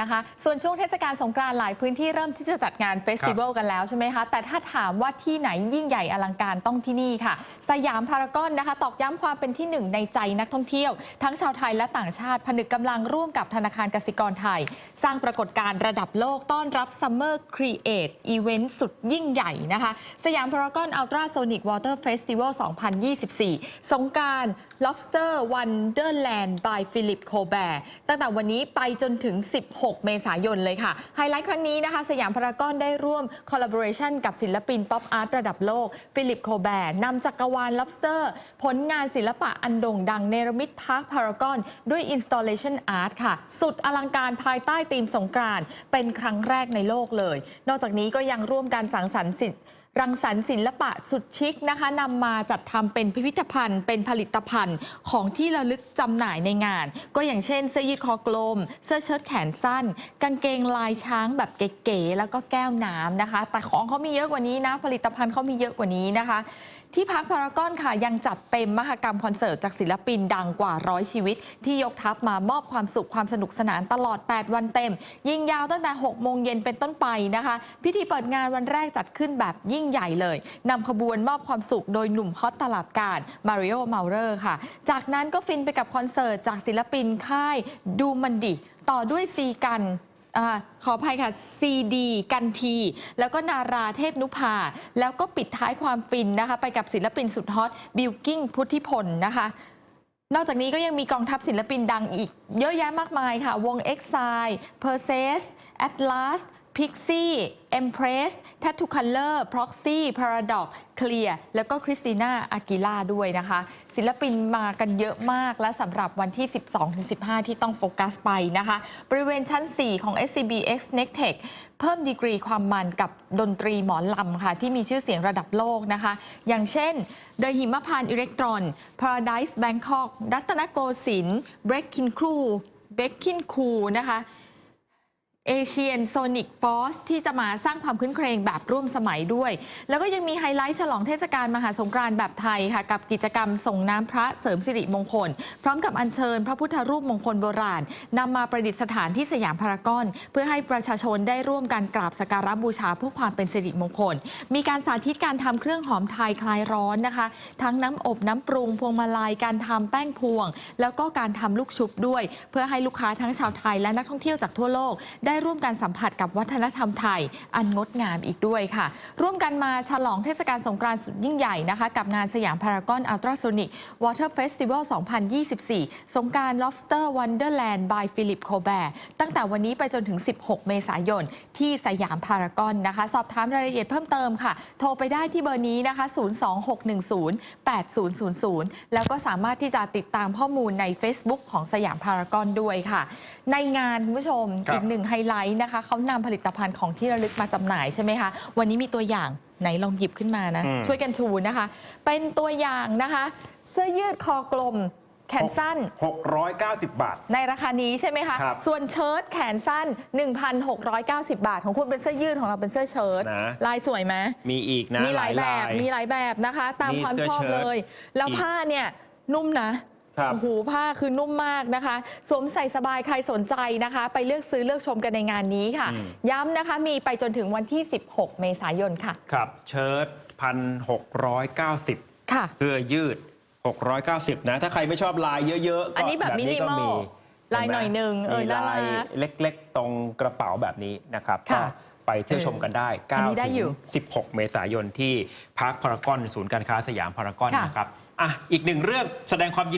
นะคะ ส่วนช่วงเทศกาลสงกรานต์หลายพื้นที่เริ่มที่จะจัดงานเฟสติวัลกันแล้วใช่ไหมคะ แต่ถ้าถามว่าที่ไหนยิ่งใหญ่อลังการต้องที่นี่ค่ะ สยามพารากอนนะคะ ตอกย้ำความเป็นที่หนึ่งในใจนักท่องเที่ยว ทั้งชาวไทยและต่างชาติผนึกกำลังร่วมกับธนาคารกสิกรไทย สร้างปรากฏการณ์ระดับโลกต้อนรับ Summer Create Event สุดยิ่งใหญ่นะคะ สยามพารากอนอัลตราโซนิกวอเตอร์เฟสติวัล2024 สงกราร Lobster Wonderland by Philip Colbert ตั้งแต่วันนี้ไปจนถึง 16 6 เมษายนเลยค่ะ ไฮไลท์ครั้งนี้นะคะ สยามพารากอนได้ร่วม collaboration กับศิลปินป๊อปอาร์ตระดับโลก ฟิลิปโคแบร์นำจักรวาล lobster ผลงานศิลปะอันโด่งดังเนรมิตพาร์คพารากอนด้วย installation art ค่ะ สุดอลังการภายใต้ธีมสงกรานต์เป็นครั้งแรกในโลกเลย นอกจากนี้ก็ยังร่วมการสังสรรค์สิทธิ์รังสรรค์ศิลปะสุดชิคนะคะนำมาจัดทำเป็นพิพิธภัณฑ์ เป็นผลิตภัณฑ์ของที่ระลึกจำหน่ายในงาน ก็อย่างเช่น เสื้อยืดคอกลม เสื้อเชิ้ตแขนสั้น กางเกงลายช้างแบบเก๋ๆแล้วก็แก้วน้ำนะคะ แต่ของเขามีเยอะกว่านี้นะ ผลิตภัณฑ์เขามีเยอะกว่านี้นะคะ ที่พักพารากอนค่ะยังจัดเต็มมหกรรมคอนเสิร์ตจากศิลปินดังกว่าร้อยชีวิต ที่ยกทัพมามอบความสุขความสนุกสนานตลอด 8 วันเต็ม ยิงยาวตั้งแต่ 6 โมงเย็นเป็นต้นไปนะคะ พิธีเปิดงานวันแรกจัดขึ้นแบบยิ่งใหญ่เลยนำขบวนมอบความสุขโดยหนุ่มฮอตตลาดการมาริโอเมาเรอร์ค่ะ จากนั้นก็ฟินไปกับคอนเสิร์ตจากศิลปินค่ายดูมันดิต่อด้วยซีกัน อาขออภัยค่ะซีดีกันที แล้วก็นาราเทพนุภา แล้วก็ปิดท้ายความฟินนะคะ ไปกับศิลปินสุดฮอตบิลกิ้งพุทธิพลนะคะนอกจากนี้ก็ยังมีกองทัพศิลปินดังอีก เยอะแยะมากมายค่ะ วง e x i l e p e r s e s Atlas Pixie Empress Tattoo Color Proxy Paradox Clear แล้วก็คริสติน่าอากิล่าด้วยนะคะ ศิลปินมากันเยอะมากและสำหรับวันที่ 12-15 ที่ต้องโฟกัสไปนะคะ บริเวณชั้น 4 ของ SCBX Next Tech เพิ่มดีกรีความมันกับดนตรีหมอลำค่ะ ที่มีชื่อเสียงระดับโลกนะคะ อย่างเช่น The หิมพานอิเล็กตรอน Paradise Bangkok รัตนโกสินทร์ Breaking Crew Breaking Crew นะคะ เอเชียนโซนิกฟอสที่จะมาสร้างความคุ้นเครงแบบร่วมสมัยด้วย แล้วก็ยังมีไฮไลท์ฉลองเทศกาลมหาสงกรานต์แบบไทยค่ะ กับกิจกรรมส่งน้ำพระเสริมสิริมงคล พร้อมกับอัญเชิญพระพุทธรูปมงคลโบราณนำมาประดิษฐานที่สยามพารากอน เพื่อให้ประชาชนได้ร่วมกันกราบสักการะบูชาเพื่อความเป็นสิริมงคล มีการสาธิตการทำเครื่องหอมไทยคลายร้อนนะคะ ทั้งน้ำอบน้ำปรุงพวงมาลัยการทำแป้งพวง แล้วก็การทำลูกชุบด้วย เพื่อให้ลูกค้าทั้งชาวไทยและนักท่องเที่ยวจากทั่วโลกได้ร่วมกันสัมผัสกับวัฒนธรรมไทย อันงดงามอีกด้วยค่ะ ร่วมกันมาฉลองเทศกาลสงกรานต์สุดยิ่งใหญ่นะคะ กับงานสยามพารากอนอัลตราโซนิกวอเตอร์เฟสติวัล2024 สงกราร Lobster Wonderland by Philip Colbert ตั้งแต่วันนี้ไปจนถึง 16 เมษายน ที่สยามพารากอนนะคะ สอบถามรายละเอียดเพิ่มเติมค่ะ โทรไปได้ที่เบอร์นี้นะคะ 026108000 แล้วก็สามารถที่จะติดตามข้อมูลใน Facebook ของสยามพารากอนด้วยค่ะ ในงานคุณผู้ชมครับอีกหนึ่งไฮไลท์นะคะเขานำผลิตภัณฑ์ของที่ระลึกมาจำหน่ายใช่ไหมคะ วันนี้มีตัวอย่างไหนลองหยิบขึ้นมานะ อืม ช่วยกันชูนะคะ เป็นตัวอย่างนะคะ เสื้อยืดคอกลม แขนสั้น 690 บาท ในราคานี้ใช่ไหมคะ ครับส่วนเชิ้ตแขนสั้น 1,690 บาท ของคุณเป็นเสื้อยืดของเราเป็นเสื้อเชิ้ตนะ ลายสวยไหม มีอีกนะมีหลายแบบลมีหลายแบบนะคะ ตามมีความเสื้อชอบเชิ้ตเลย แล้วอีกผ้าเนี่ยนุ่มนะครับ โอ้โหผ้าคือนุ่มมากนะคะ สวมใส่สบายใครสนใจนะคะ ไปเลือกซื้อเลือกชมกันในงานนี้ค่ะอืมย้ำนะคะมีไปจนถึงวันที่ 16 เมษายนค่ะ ครับ เชิ้ตพันหกร้อยเก้าสิบค่ะ เสื้อยืด 690 นะ ถ้าใครไม่ชอบลายเยอะๆก็อันนี้แบบมินิมอลก็ลายหน่อยหนึ่งเออมีน่าลายรักเล็กๆ ตรงกระเป๋าแบบนี้นะครับก็ค่ะไปเที่ยวชมกันได้อันนี้9ได้ถึอยู่ง16 เมษายนที่พาร์คพารากอนศูนย์การค้าสยามพารากอนค่ะ นะครับอะอีกหนึ่งเรื่องแสดงความยิน